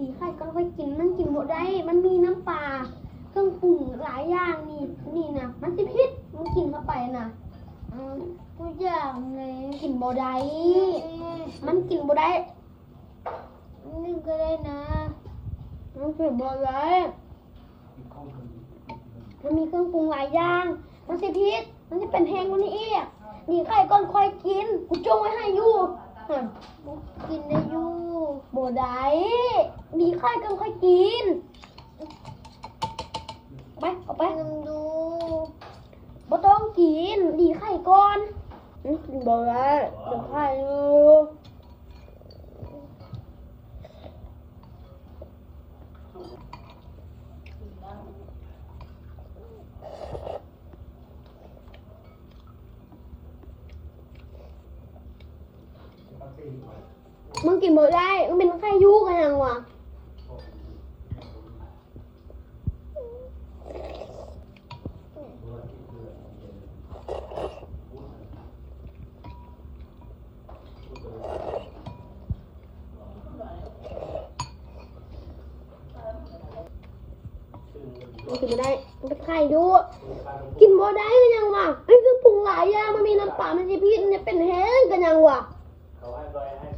ดีไข่ก็ค่อยกินมันกินบ่ได้ มันมีน้ำปลาเครื่องปรุงหลายอย่างนี่นี่นะมันสิพิษมันกินเข้าไปน่ะอืมทุกอย่างเลยกินบ่ได้มันกินบ่ได้นี่ก็ได้นะมันกินบ่ได้มันมีเครื่องปรุงหลายอย่าง มันสิพิษมันสิเป็นแห้งกว่านี้อีกดีไข่ก่อนค่อยกิน กูจงไว้ให้อยู่หั่นกินได้ อยู่บ่ได้ดีไข่ก่อนค่อยกิน ไปเอาไปไปนำดูบ่ต้องกิน ดีไข่ก่อนอืมกินบ่ได้เดี๋ยวไข่อยู่ มึงกินบ่ได้ มึงเป็นไข่ยูกันยังวะมันกินไม่ได้ มันเป็นไข่ยูกินบ่ได้กันยังวะไอ้คือปรุงหลายอย่างมันมีน้ำปลามันจะพิษมันจะเป็นแห้งกันยังวะเขาให้ไปให้